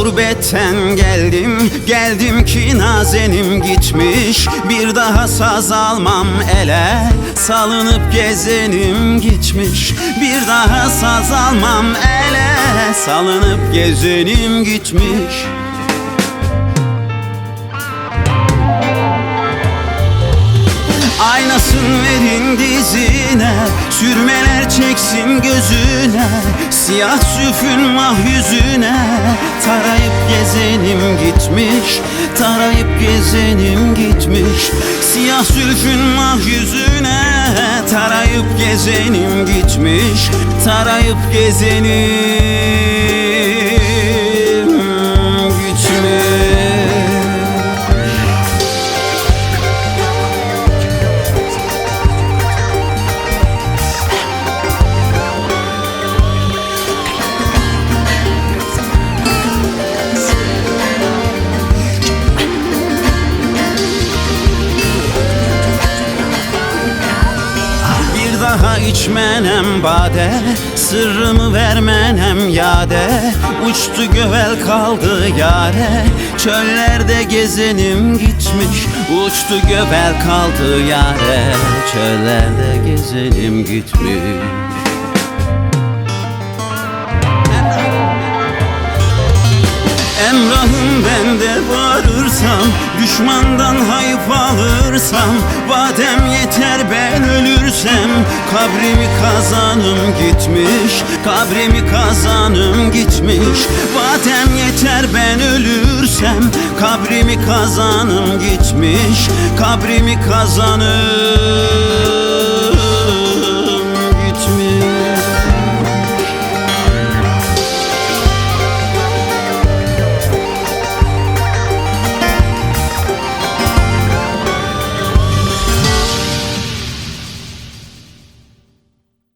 Gurbetten geldim, geldim ki nazenim gitmiş. Bir daha saz almam ele, salınıp gezenim gitmiş. Bir daha saz almam ele, salınıp gezenim gitmiş. Aynasın verin dizine Sürmeler çeksin gözüne Siyah süfün mah yüzüne. Tarayıp gezenim gitmiş Tarayıp gezenim gitmiş. Siyah sülfün mah yüzüne Tarayıp gezenim gitmiş. Tarayıp gezenim daha içmenem bade Sırrımı vermenem yade. Uçtu gövel kaldı yare Çöllerde gezenim gitmiş. Uçtu gövel kaldı yare Çöllerde gezenim gitmiş. Emrahım bende bağırırsam Düşmandan hayıf alırsam Vadem yeter ben ölürsem Kabrimi kazanım gitmiş Kabrimi kazanım gitmiş. Vadem yeter ben ölürsem Kabrimi kazanım gitmiş Kabrimi kazanım